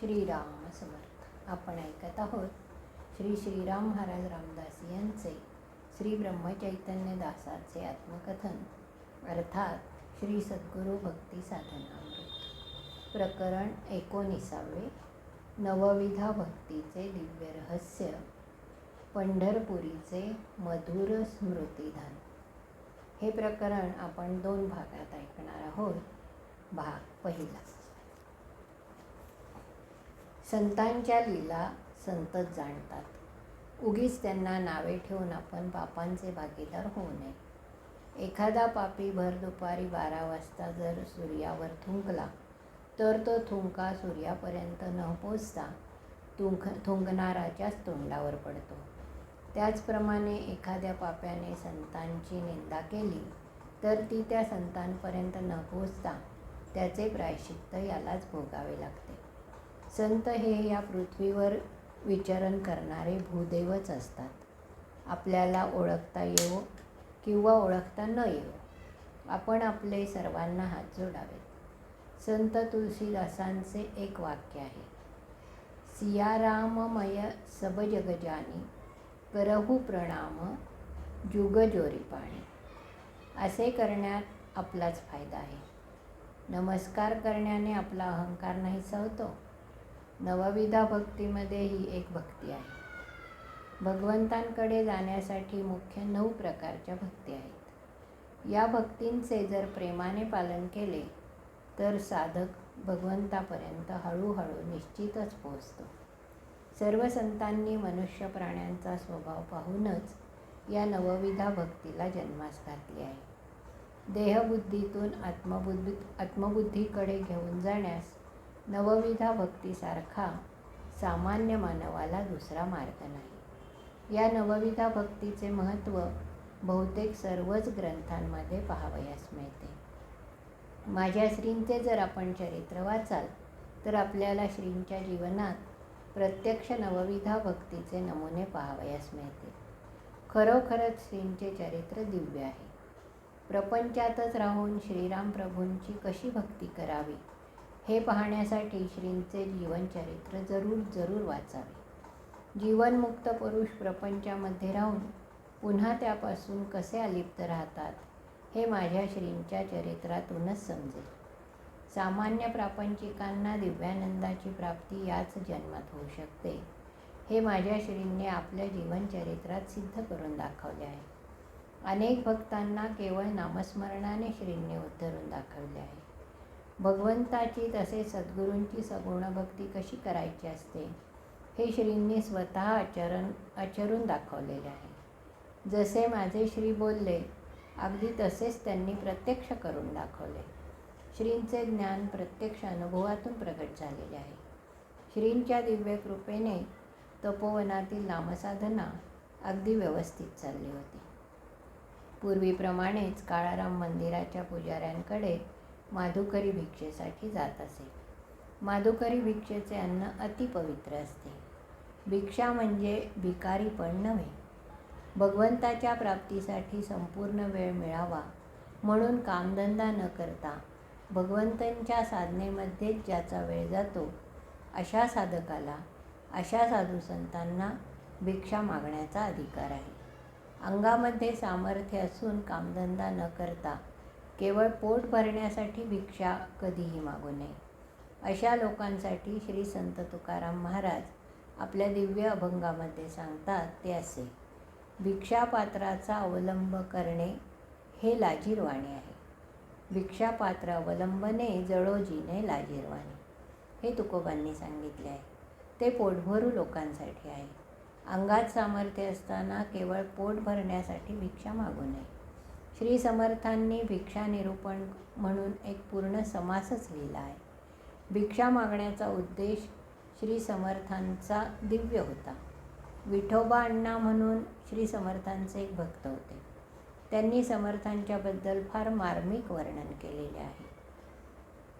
श्रीराम समर्थ आपण ऐकत आहोत श्री श्रीराम महाराज रामदास यांचे श्री ब्रह्मचैतन्य दासाचे आत्मकथन. अर्थात श्री सद्गुरू भक्ती साधनामृत. प्रकरण एकोणीसावे. नवविधा भक्तीचे दिव्य रहस्य. पंढरपुरीचे मधुर स्मृतिधान. हे प्रकरण आपण दोन भागात ऐकणार आहोत. भाग पहिला. संतांच्या लीला संतच जाणतात. उगीच त्यांना नावे ठेवून आपण पापांचे भागीदार होऊ नये. एखादा पापी भर दुपारी बारा वाजता जर सूर्यावर थुंकला तर तो थुंका सूर्यापर्यंत न पोचता थुंक थुंकणाराच्याच तोंडावर पडतो. त्याचप्रमाणे एखाद्या पाप्याने संतांची निंदा केली तर ती त्या संतांपर्यंत न पोचता त्याचे प्रायश्चित्त यालाच भोगावे लागते. संत हे या पृथ्वीवर विचरण करणारे भूदेवच असतात. आपल्याला ओळखता येवो किंवा ओळखता न येवो आपण आपले सर्वांना हात जोडावेत. संत तुलसीदासांचे एक वाक्य आहे. सियाराममय सब जगजानी करहू प्रणाम जुगजोरी पाणी. असे करण्यात आपलाच फायदा आहे. नमस्कार करण्याने आपला अहंकार नाही होतो नवविधा भक्तीमध्ये ही एक भक्ती आहे. भगवंतांकडे जाण्यासाठी मुख्य नऊ प्रकारच्या भक्ती आहेत. या भक्तींचे जर प्रेमाने पालन केले तर साधक भगवंतापर्यंत हळूहळू निश्चितच पोहोचतो. सर्व संतांनी मनुष्य प्राण्यांचा स्वभाव पाहूनच या नवविधा भक्तीला जन्मास घातली आहे. देहबुद्धीतून आत्मबुद्धी आत्मबुद्धीकडे घेऊन जाण्यास नवविधा भक्तीसारखा सामान्य मानवाला दुसरा मार्ग नाही. या नवविधा भक्तीचे महत्त्व बहुतेक सर्वच ग्रंथांमध्ये पाहावयास मिळते. माझ्या श्रींचे जर आपण चरित्र वाचाल तर आपल्याला श्रींच्या जीवनात प्रत्यक्ष नवविधा भक्तीचे नमुने पाहावयास मिळते. खरोखरच श्रींचे चरित्र दिव्य आहे. प्रपंचातच राहून श्रीराम प्रभूंची कशी भक्ती करावी? हे पाहण्यासाठी श्रींचे जीवनचरित्र जरूर जरूर वाचावे. जीवनमुक्त पुरुष प्रपंचामध्ये राहून पुन्हा त्यापासून कसे अलिप्त राहतात हे माझ्या श्रींच्या चरित्रातूनच समजेल. सामान्य प्रापंचिकांना दिव्यानंदाची प्राप्ती याच जन्मात होऊ शकते. हे माझ्या श्रींनी आपल्या जीवनचरित्रात सिद्ध करून दाखवले आहे. अनेक भक्तांना केवळ नामस्मरणाने श्रींनी उद्धरून दाखवले आहे. भगवंताची तसे सद्गुरूंची सगुण भक्ती कशी करायची असते? हे श्रींनी स्वतः आचरण आचरून दाखवलेले आहे. जसे माझे श्री बोलले अगदी तसेच त्यांनी प्रत्यक्ष करून दाखवले. श्रींचे ज्ञान प्रत्यक्ष अनुभवातून प्रगट झालेले आहे. श्रींच्या दिव्य कृपेने तपोवनातील नामसाधना अगदी व्यवस्थित चालली होती. पूर्वीप्रमाणेच काळाराम मंदिराच्या पुजाऱ्यांकडे माधुकरी भिक्षेसाठी जात असे. माधुकरी भिक्षेचे अन्न अतिपवित्र असते. भिक्षा म्हणजे भिकारी पण नव्हे. भगवंताच्या प्राप्तीसाठी संपूर्ण वेळ मिळावा म्हणून कामधंदा न करता भगवंतांच्या साधनेमध्येच ज्याचा वेळ जातो अशा साधकाला अशा साधू संतांना भिक्षा मागण्याचा अधिकार आहे. अंगामध्ये सामर्थ्य असून कामधंदा न करता केवळ पोट भरण्यासाठी भिक्षा कधीही मागू नये. अशा लोकांसाठी श्री संत तुकाराम महाराज आपल्या दिव्य अभंगामध्ये सांगतात ते असे भिक्षापात्राचा अवलंब करणे हे लाजीरवाणे आहे. भिक्षापात्र अवलंबने जळोजीने लाजीरवाणे. हे तुकोबांनी सांगितले आहे. ते पोटभरू लोकांसाठी आहे. अंगात सामर्थ्य असताना केवळ पोट भरण्यासाठी भिक्षा मागू नये. श्री समर्थांनी भिक्षा निरूपण म्हणून एक पूर्ण समासच लिहिला आहे. भिक्षा मागण्याचा उद्देश श्री समर्थांचा दिव्य होता. विठोबा अण्णा म्हणून श्री समर्थांचे एक भक्त होते. त्यांनी समर्थांच्याबद्दल फार मार्मिक वर्णन केलेले आहे.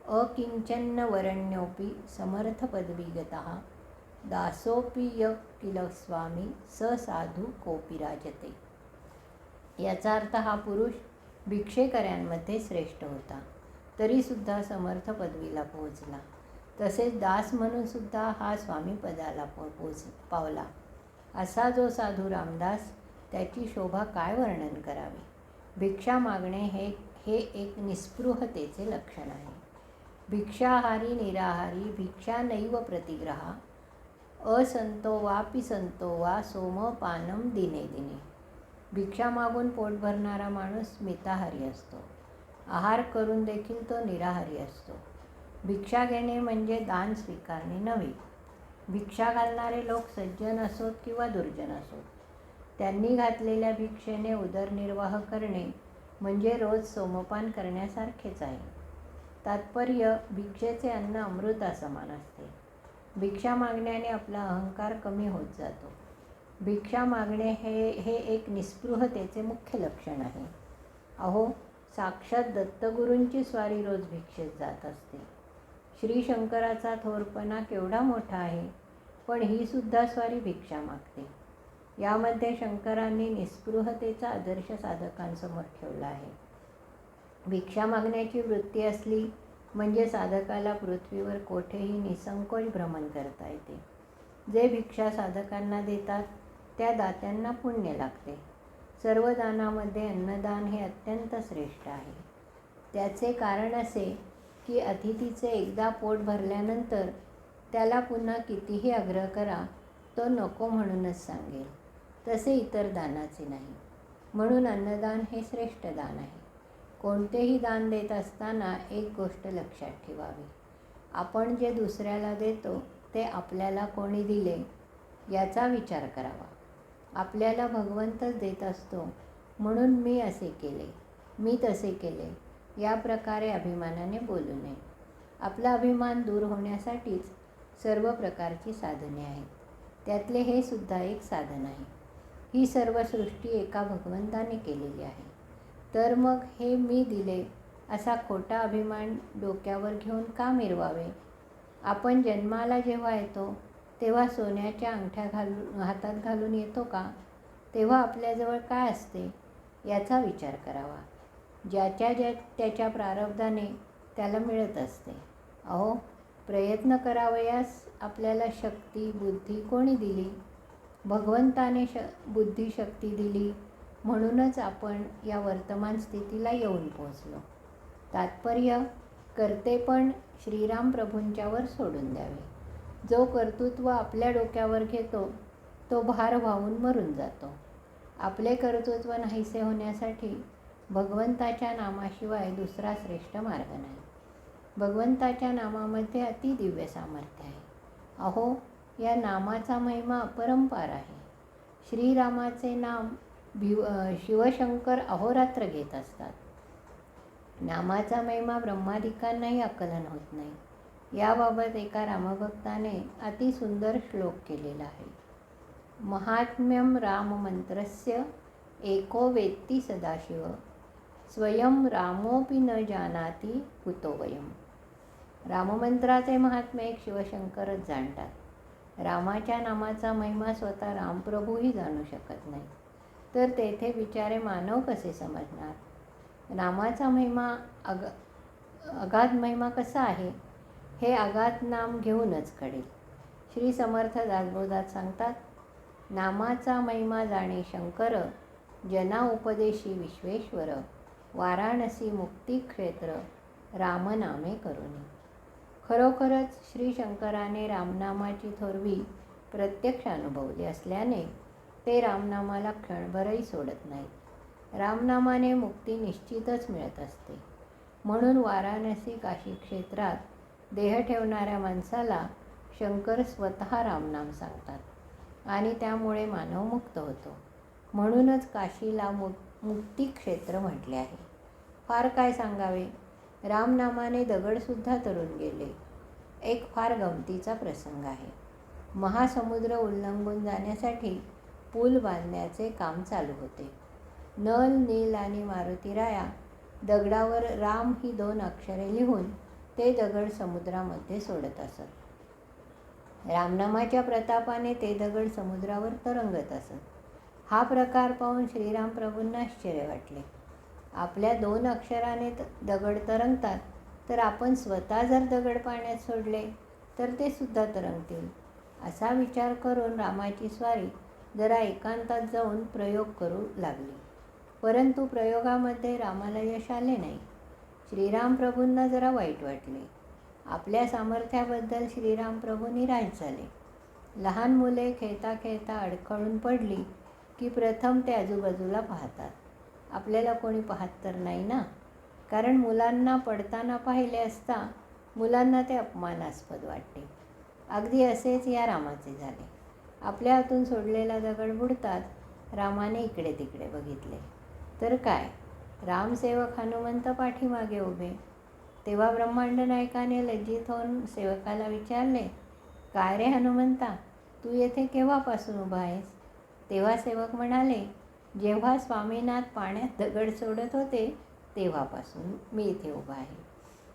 अकिंचन्न वरण्योपी समर्थ पदवीगत दासोपी य किल स्वामी स साधू कोपी राजते। याचा अर्थ हा पुरुष भिक्षेकऱ्यांमध्ये श्रेष्ठ होता. तरीसुद्धा समर्थ पदवीला पोहोचला. तसेच दास म्हणूनसुद्धा हा स्वामीपदाला पो पोच पावला. असा जो साधू रामदास त्याची शोभा काय वर्णन करावे? भिक्षा मागणे हे हे एक निस्पृहतेचे लक्षण आहे. भिक्षाहारी निराहारी भिक्षा नैव प्रतिग्रहा असंतो वापि संतो वा सोमपानम दिने दिने. भिक्षा मागून पोट भरणारा माणूस मिताहारी असतो. आहार करून देखील तो निराहारी असतो. भिक्षा घेणे म्हणजे दान स्वीकारणे नव्हे. भिक्षा घालणारे लोक सज्जन असोत किंवा दुर्जन असोत. त्यांनी घातलेल्या भिक्षेने उदरनिर्वाह करणे म्हणजे रोज सोमपान करण्यासारखेच आहे. तात्पर्य भिक्षेचे अन्न अमृतासमान असते. भिक्षा मागण्याने आपला अहंकार कमी होत जातो. भिक्षा मागणे हे हे एक निस्पृहतेचे मुख्य लक्षण आहे. अहो साक्षात दत्तगुरूंची स्वारी रोज भिक्षेत जात असते. श्री शंकराचा थोरपणा केवढा मोठा आहे पण ही सुद्धा स्वारी भिक्षा मागते. यामध्ये शंकरांनी निस्पृहतेचा आदर्श साधकांसमोर ठेवला आहे. भिक्षा मागण्याची वृत्ती असली म्हणजे साधकाला पृथ्वीवर कोठेही निसंकोच भ्रमण करता येते. जे भिक्षा साधकांना देतात त्या दात्यांना पुण्य लागते. सर्व दानामध्ये अन्नदान हे अत्यंत श्रेष्ठ आहे. त्याचे कारण असे की अतिथीचे एकदा पोट भरल्यानंतर त्याला पुन्हा कितीही आग्रह करा तो नको म्हणूनच सांगेल. तसे इतर दानाचे नाही. म्हणून अन्नदान हे श्रेष्ठ दान आहे. कोणतेही दान देत असताना एक गोष्ट लक्षात ठेवावी. आपण जे दुसऱ्याला देतो ते आपल्याला कोणी दिले याचा विचार करावा. आपल्याला भगवंतच देत असतो. म्हणून मी असे केले. मी तसे केले. या प्रकारे अभिमानाने बोलू नये. आपला अभिमान दूर होण्यासाठीच सर्व प्रकारची साधने आहेत. त्यातले हे सुद्धा एक साधन आहे. ही सर्व सृष्टी एका भगवंताने केलेली आहे. तर मग हे मी दिले असा खोटा अभिमान डोक्यावर घेऊन का मिरवावे? आपण जन्माला जेव्हा येतो तेव्हा सोन्याच्या अंगठ्या घालून हातात घालून येतो का? तेव्हा आपल्याजवळ काय असते? याचा विचार करावा. ज्याच्या ज्या त्याच्या प्रारब्धाने त्याला मिळत असते. अहो प्रयत्न करावयास आपल्याला शक्ती बुद्धी कोणी दिली? भगवंताने श बुद्धिशक्ती दिली म्हणूनच आपण या वर्तमान स्थितीला येऊन पोहोचलो. तात्पर्य करते पण श्रीराम प्रभूंच्यावर सोडून द्यावे. जो कर्तृत्व आपल्या डोक्यावर घेतो तो भार वाहून मरून जातो. आपले कर्तृत्व नाहीसे होण्यासाठी भगवंताच्या नामाशिवाय दुसरा श्रेष्ठ मार्ग नाही. भगवंताच्या नामामध्ये अतिदिव्य सामर्थ्य आहे. अहो या नामाचा महिमा अपरंपार आहे. श्रीरामाचे नाम भिव शिवशंकर अहोरात्र घेत असतात. नामाचा महिमा ब्रह्मादिकांनाही आकलन होत नाही. याबाबत एका रामभक्ताने अतिसुंदर श्लोक केलेला आहे. महात्म्यम राममंत्रस्य एको वेत्ती सदाशिव स्वयं रामोपी न जानाती कुतो वयम. राममंत्राचे महात्म्य एक शिवशंकरच जाणतात. रामाच्या नामाचा महिमा स्वतः रामप्रभूही जाणू शकत नाही. तर तेथे बिचारे मानव कसे समजणार? रामाचा महिमा अग अगाध महिमा कसा आहे? हे आगात नाम घेऊनच कळेल. श्री समर्थ दासबोधात सांगतात नामाचा महिमा जाणे शंकर जना उपदेशी विश्वेश्वर वाराणसी मुक्तिक्षेत्र रामनामे करुणी. खरोखरच श्री शंकराने रामनामाची थोरवी प्रत्यक्ष अनुभवली असल्याने ते रामनामाला क्षणभरही सोडत नाहीत. रामनामाने मुक्ती निश्चितच मिळत असते. म्हणून वाराणसी काशी क्षेत्रात देह ठेवणाऱ्या माणसाला शंकर स्वतः रामनाम सांगतात. आणि त्यामुळे मानव मुक्त होतो. म्हणूनच काशीला मु मुक्तिक्षेत्र म्हटले आहे. फार काय सांगावे? रामनामाने दगडसुद्धा तरुण गेले. एक फार गमतीचा प्रसंग आहे. महासमुद्र उल्लंघून जाण्यासाठी पूल बांधण्याचे काम चालू होते. नल नील आणि मारुतीराया दगडावर राम ही दोन अक्षरे लिहून ते दगड समुद्रामध्ये सोडत असत. रामनामाच्या प्रतापाने ते दगड समुद्रावर तरंगत असत. हा प्रकार पाहून श्रीराम प्रभूंना आश्चर्य वाटले. आपल्या दोन अक्षराने दगड तरंगतात तर आपण स्वतः जर दगड पाण्यात सोडले तर ते सुद्धा तरंगतील. असा विचार करून रामाची स्वारी जरा एकांतात जाऊन प्रयोग करू लागली. परंतु प्रयोगामध्ये रामाला यश आले नाही. श्रीराम प्रभूंना जरा वाईट वाटले. आपल्या सामर्थ्याबद्दल श्रीराम प्रभू निराश झाले. लहान मुले खेळता खेळता अडखळून पडली की प्रथम ते आजूबाजूला पाहतात. आपल्याला कोणी पाहत तर नाही ना? कारण मुलांना पडताना पाहिले असता मुलांना ते अपमानास्पद वाटते. अगदी असेच या रामाचे झाले. आपल्या हातून सोडलेला दगड बुडतात. रामाने इकडे तिकडे बघितले. तर काय? रामसेवक हनुमंत पाठीमागे उभे. तेव्हा ब्रह्मांड नायकाने लज्जित होऊन सेवकाला विचारले काय रे हनुमंता तू येथे केव्हापासून उभा आहेस? तेव्हा सेवक म्हणाले जेव्हा स्वामीनाथ पाण्यात दगड सोडत होते तेव्हापासून मी इथे उभा आहे.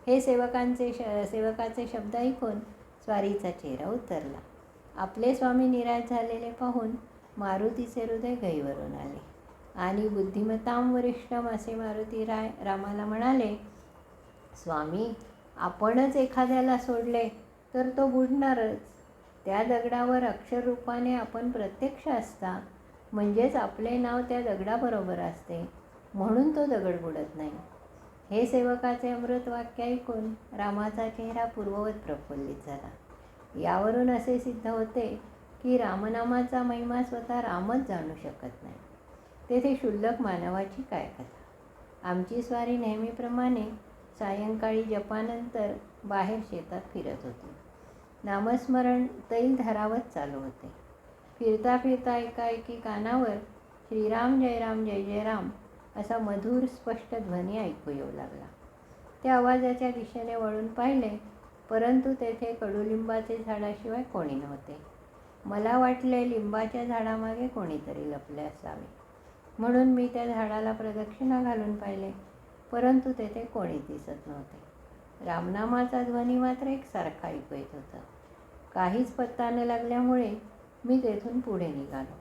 हे सेवकांचे श सेवकाचे शब्द ऐकून स्वारीचा चेहरा उतरला. आपले स्वामी निराश झालेले पाहून मारुतीचे हृदय गैवरून आले. आणि बुद्धिमताम वरिष्ठम असे मारुती राय रामाला म्हणाले स्वामी आपणच एखाद्याला सोडले तर तो बुडणारच. त्या दगडावर अक्षररूपाने आपण प्रत्यक्ष असता म्हणजेच आपले नाव त्या दगडाबरोबर असते. म्हणून तो दगड बुडत नाही. हे सेवकाचे अमृत वाक्य ऐकून रामाचा चेहरा पूर्ववत प्रफुल्लित झाला. यावरून असे सिद्ध होते की रामनामाचा महिमा स्वतः रामच जाणू शकत नाही. तेथे क्षुल्लक मानवाची काय कथा आमची स्वारी नेहमीप्रमाणे सायंकाळी जपानंतर बाहेर शेतात फिरत होती. नामस्मरण तैल धरावत चालू होते. फिरता फिरता एकाएकी कानावर श्रीराम जयराम जय जयराम असा मधुर स्पष्ट ध्वनी ऐकू येऊ लागला. त्या आवाजाच्या दिशेने वळून पाहिले परंतु तेथे कडुलिंबाचे झाडाशिवाय कोणी नव्हते. मला वाटले लिंबाच्या झाडामागे कोणीतरी लपले असावे. म्हणून मी त्या झाडाला प्रदक्षिणा घालून पाहिले परंतु तेथे कोणीच दिसत नव्हते. रामनामाचा ध्वनी मात्र एकसारखा ऐकू येत होता. काहीच पत्ता न लागल्यामुळे मी तेथून पुढे निघालो.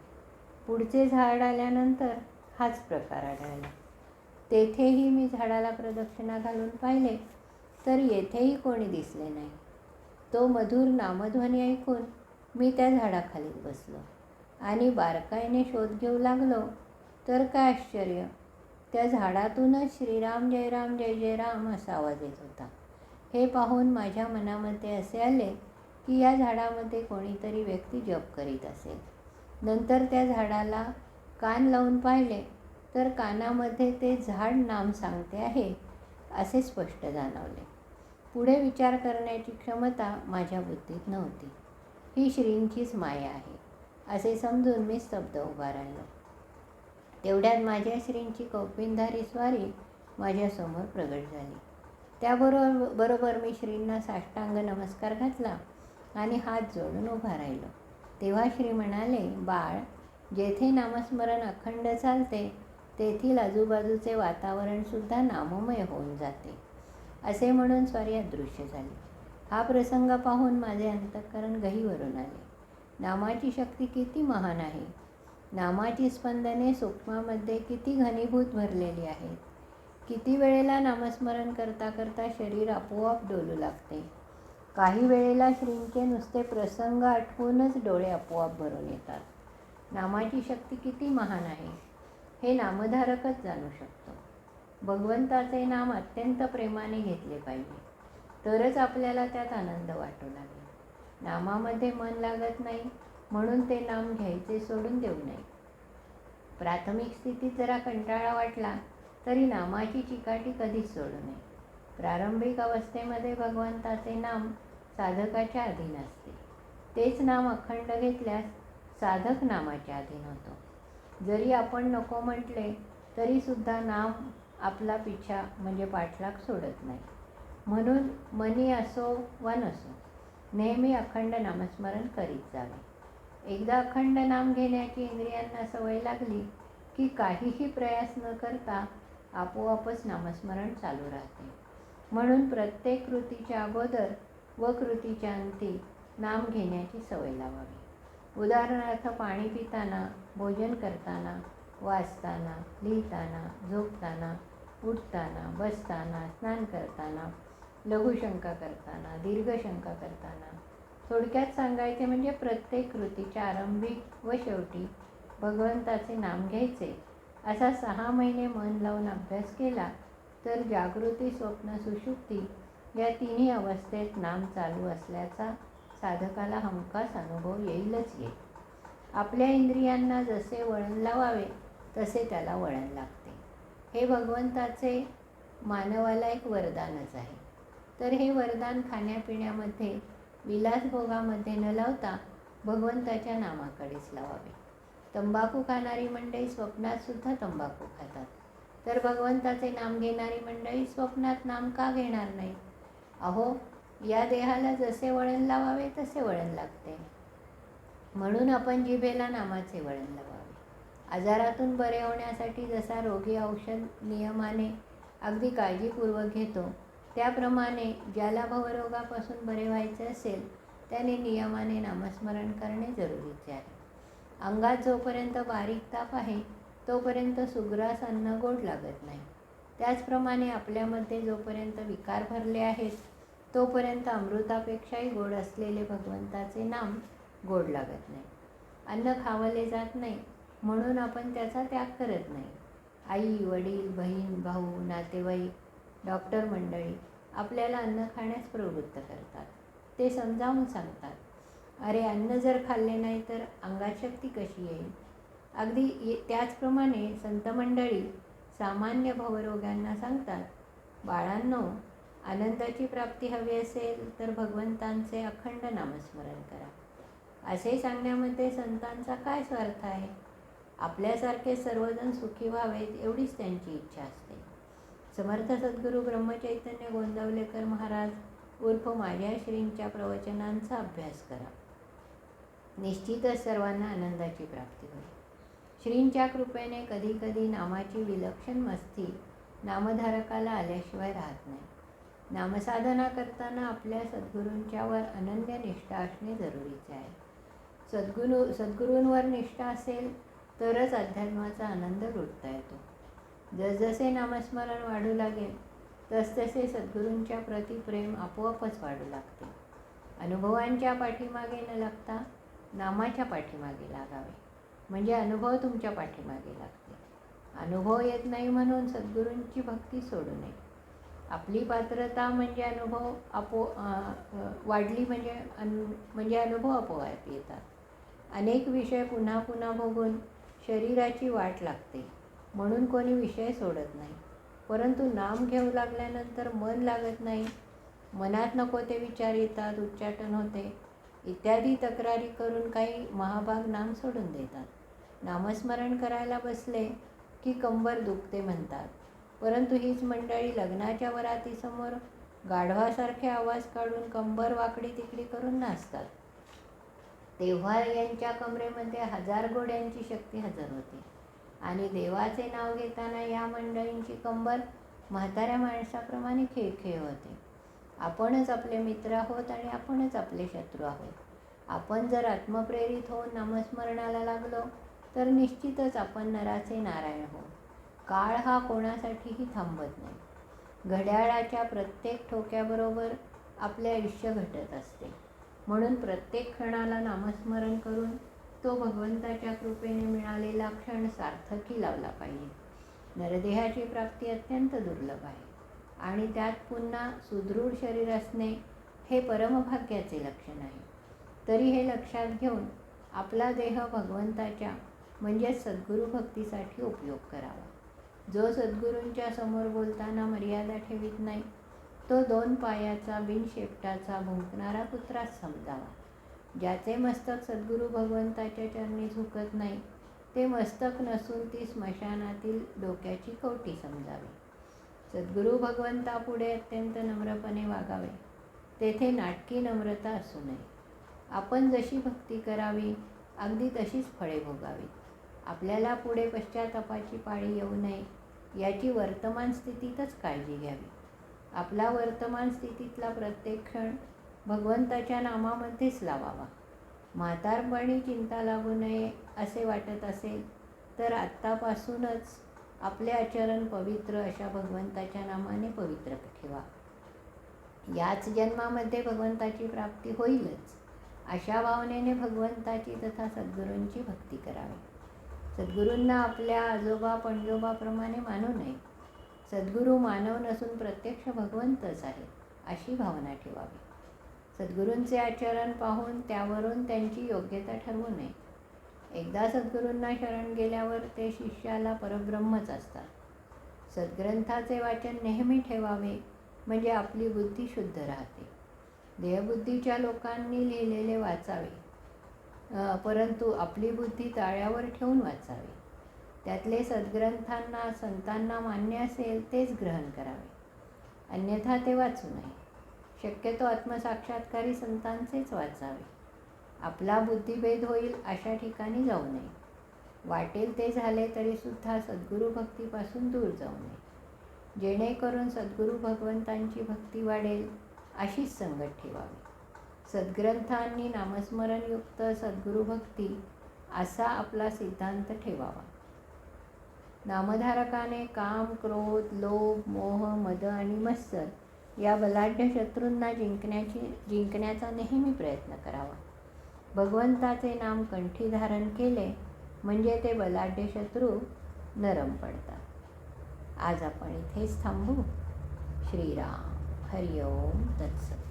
पुढचे झाड आल्यानंतर हाच प्रकार आढळला. तेथेही मी झाडाला प्रदक्षिणा घालून पाहिले तर येथेही कोणी दिसले नाही. तो मधुर नामध्वनी ऐकून मी त्या झाडाखाली बसलो आणि बारकाईने शोध घेऊ लागलो तर काय आश्चर्य? त्या झाडातूनच श्रीराम जय राम जय जय राम असा आवाज येत होता. हे पाहून माझ्या मनामध्ये असे आले की या झाडामध्ये कोणीतरी व्यक्ती जप करीत असेल. नंतर त्या झाडाला कान लावून पाहिले तर कानामध्ये ते झाड नाम सांगते आहे असे स्पष्ट जाणवले. पुढे विचार करण्याची क्षमता माझ्या बुद्धीत नव्हती. ही श्रींचीच माया आहे असे समजून मी स्तब्ध उभा राहिलो. तेवढ्यात माझ्या श्रींची कौपिनधारी स्वारी माझ्यासमोर प्रगट झाली. त्याबरोबर बरोबर मी श्रींना साष्टांग नमस्कार घातला आणि हात जोडून उभा राहिलो. तेव्हा श्री म्हणाले बाळ जेथे नामस्मरण अखंड चालते तेथील आजूबाजूचे वातावरणसुद्धा नाममय होऊन जाते. असे म्हणून स्वारी अदृश्य झाली. हा प्रसंग पाहून माझे अंतःकरण गहीवरून आले. नामाची शक्ती किती महान आहे! नामाची स्पंदने सूक्ष्मामध्ये किती घनीभूत भरलेली आहेत? किती वेळेला नामस्मरण करता करता शरीर आपोआप डोलू लागते? काही वेळेला श्रींचे नुसते प्रसंग आठवूनच डोळे आपोआप भरून येतात. नामाची शक्ती किती महान आहे हे नामधारकच जाणू शकतो. भगवंताचे नाम अत्यंत प्रेमाने घेतले पाहिजे तरच आपल्याला त्यात आनंद वाटू लागेल. नामामध्ये मन लागत नाही म्हणून ते नाम घ्यायचे सोडून देऊ नये. प्राथमिक स्थितीत जरा कंटाळा वाटला तरी नामाची चिकाटी कधीच सोडू नये. प्रारंभिक अवस्थेमध्ये भगवंताचे नाम साधकाच्या अधीन असते. तेच नाम अखंड घेतल्यास साधक नामाच्या अधीन होतो. जरी आपण नको म्हटले तरीसुद्धा नाम आपला पिछा म्हणजे पाठलाग सोडत नाही. म्हणून मनी असो वा नसो नेहमी अखंड नामस्मरण करीत जावे. एकदा अखंड नाम घेण्याची इंद्रियांना सवय लागली की काहीही प्रयास न करता आपोआपच नामस्मरण चालू राहते. म्हणून प्रत्येक कृतीच्या अगोदर व कृतीच्या अंती नाम घेण्याची सवय लावावी. उदाहरणार्थ पाणी पिताना भोजन करताना वाचताना लिहिताना झोपताना उठताना बसताना स्नान करताना लघुशंका करताना दीर्घशंका करताना थोडक्यात सांगायचे म्हणजे प्रत्येक कृतीच्या आरंभिक व शेवटी भगवंताचे नाम घ्यायचे. असा सहा महिने मन लावून अभ्यास केला तर जागृती स्वप्न सुषुप्ती या तिन्ही अवस्थेत नाम चालू असल्याचा साधकाला हमखास अनुभव येईलच येईल आपल्या इंद्रियांना जसे वळण लावावे तसे त्याला वळण लागते. हे भगवंताचे मानवाला एक वरदानच आहे. तर हे वरदान खाण्यापिण्यामध्ये विलासभोगामध्ये न लावता भगवंताच्या नामाकडेच लावावे. तंबाखू खाणारी मंडळी स्वप्नात सुद्धा तंबाखू खातात. तर भगवंताचे नाम घेणारी मंडळी स्वप्नात नाम का घेणार नाही? अहो या देहाला जसे वळण लावावे तसे वळण लागते. म्हणून आपण जिभेला नामाचे वळण लावावे. आजारातून बरे होण्यासाठी जसा रोगी औषध नियमाने अगदी काळजीपूर्वक घेतो त्याप्रमाणे ज्याला भवरोगापासून बरे व्हायचे असेल त्याने नियमाने नामस्मरण करणे जरुरीचे आहे. अंगात जोपर्यंत बारीक ताप आहे तोपर्यंत सुग्रास अन्न गोड लागत नाही. त्याचप्रमाणे आपल्यामध्ये जोपर्यंत विकार भरले आहेत तोपर्यंत अमृतापेक्षाही गोड असलेले भगवंताचे नाम गोड लागत नाही. अन्न खावले जात नाही म्हणून आपण त्याचा त्याग करत नाही. आई वडील बहीण भाऊ नातेवाईक डॉक्टर मंडळी आपल्याला अन्न खाण्यास प्रवृत्त करतात. ते समजावून सांगतात. अरे अन्न जर खाल्ले नाही तर अंगात शक्ती कशी येईल? अगदी ये त्याचप्रमाणे संत मंडळी सामान्य भवरोग्यांना सांगतात बाळांनो आनंदाची प्राप्ती हवी असेल तर भगवंतांचे अखंड नामस्मरण करा. असे सांगण्यामध्ये संतांचा काय स्वार्थ आहे? आपल्यासारखे सर्वजण सुखी व्हावेत एवढीच त्यांची इच्छा असते. समर्थ सद्गुरू ब्रह्मचैतन्य गोंदवलेकर महाराज उर्फ माझ्या श्रींच्या प्रवचनांचा अभ्यास करा. निश्चितच सर्वांना आनंदाची प्राप्ती होईल. श्रींच्या कृपेने कधीकधी नामाची विलक्षण मस्ती नामधारकाला आल्याशिवाय राहत नाही. नामसाधना करताना आपल्या सद्गुरूंच्यावर अनन्य निष्ठा असणे जरुरीचे आहे. सद्गुरू सद्गुरूंवर निष्ठा असेल तरच अध्यात्माचा आनंद लुटता येतो. जसजसे नामस्मरण वाढू लागेल तसतसे सद्गुरूंच्या प्रती प्रेम आपोआपच वाढू लागते. अनुभवांच्या पाठीमागे न लागता नामाच्या पाठीमागे लागावे. म्हणजे अनुभव तुमच्या पाठीमागे लागते. अनुभव येत नाही म्हणून सद्गुरूंची भक्ती सोडू नये. आपली पात्रता म्हणजे अनुभव आपो वाढली म्हणजे अनु म्हणजे अनुभव आपोआप येतात. अनेक विषय पुन्हा पुन्हा बघून शरीराची वाट लागते. म्हणून कोणी विषय सोडत नाही. परंतु नाम घेऊ लागल्यानंतर मन लागत नाही. मनात नको ते विचार येतात उच्चाटन होते. इत्यादी तक्रारी करून काही महाभाग नाम सोडून देतात. नामस्मरण करायला बसले की कंबर दुखते म्हणतात. परंतु हीच मंडळी लग्नाच्या वरातीसमोर गाढवासारखे आवाज काढून कंबर वाकडी तिकडी करून नाचतात. तेव्हा यांच्या कमरेमध्ये हजार गोड्यांची शक्ती हजर होती. आणि देवाचे नाव घेताना या मंडळींची कंबर म्हाताऱ्या माणसाप्रमाणे खेळखेळ होते. आपणच आपले मित्र आहोत आणि आपणच आपले शत्रू आहोत. आपण जर आत्मप्रेरित होऊन नामस्मरणाला लागलो तर निश्चितच आपण नराचे नारायण हो काळ हा कोणासाठीही थांबत नाही. घड्याळाच्या प्रत्येक ठोक्याबरोबर आपले आयुष्य घटत असते. म्हणून प्रत्येक क्षणाला नामस्मरण करून तो भगवंताच्या कृपेने मिळालेला क्षण सार्थकी लावला पाहिजे. नरदेहाची प्राप्ती अत्यंत दुर्लभ आहे. आणि त्यात पुन्हा सुदृढ शरीर असणे हे परमभाग्याचे लक्षण आहे. तरी हे लक्षात घेऊन आपला देह भगवंताच्या म्हणजेच सद्गुरू भक्तीसाठी उपयोग करावा. जो सद्गुरूंच्या समोर बोलताना मर्यादा ठेवीत नाही तो दोन पायाचा बिनशेपटाचा भुंकणारा कुत्राच समजावा. ज्याचे मस्तक सद्गुरू भगवंताच्या चरणी झुकत नाही ते मस्तक नसून ती स्मशानातील डोक्याची कवटी समजावी. सद्गुरू भगवंतापुढे अत्यंत नम्रपणे वागावे. तेथे नाटकी नम्रता असू नये. आपण जशी भक्ती करावी अगदी तशीच फळे भोगावीत आपल्याला पुढे पश्चातापाची पाळी येऊ नये याची वर्तमान स्थितीतच काळजी घ्यावी. आपला वर्तमान स्थितीतला प्रत्येक क्षण भगवंताच्या नामामध्येच लावावा. म्हातारपणी चिंता लागू नये असे वाटत असेल तर आत्तापासूनच आपले आचरण पवित्र अशा भगवंताच्या नामाने पवित्र ठेवा. याच जन्मामध्ये भगवंताची प्राप्ती होईलच अशा भावनेने भगवंताची तथा सद्गुरूंची भक्ती करावी. सद्गुरूंना आपल्या आजोबा पणजोबाप्रमाणे मानू नये. सद्गुरू मानव नसून प्रत्यक्ष भगवंतच आहे अशी भावना ठेवावी. सद्गुरूंचे आचरण पाहून त्यावरून त्यांची योग्यता ठरवू नये. एकदा सद्गुरूंना शरण गेल्यावर ते शिष्याला परब्रह्मच असतात. सद्ग्रंथाचे वाचन नेहमी ठेवावे म्हणजे आपली बुद्धी शुद्ध राहते. देहबुद्धीच्या लोकांनी लिहिलेले वाचावे. परंतु आपली बुद्धी ताळ्यावर ठेवून वाचावे. त्यातले सद्ग्रंथांना संतांना मान्य असेल तेच ग्रहण करावे. अन्यथा ते वाचू नये. शक्यतो आत्मसाक्षात्कारी संतांचेच वाचावे. आपला बुद्धिभेद होईल अशा ठिकाणी जाऊ नये. वाटेल ते झाले तरीसुद्धा सद्गुरू भक्तीपासून दूर जाऊ नये. जेणेकरून सद्गुरू भगवंतांची भक्ती वाढेल अशीच संगत ठेवावी. सद्ग्रंथांनी नामस्मरणयुक्त सद्गुरू भक्ती असा आपला सिद्धांत ठेवावा. नामधारकाने काम क्रोध लोभ मोह मद आणि मत्सर या बलाढ्य शत्रूंना जिंकण्याची जिंकण्याचा नेहमी प्रयत्न करावा. भगवंताचे नाम कंठी धारण केले म्हणजे ते बलाढ्य शत्रू नरम पडतात. आज आपण इथेच थांबू. श्रीराम हरिओम तत्सत.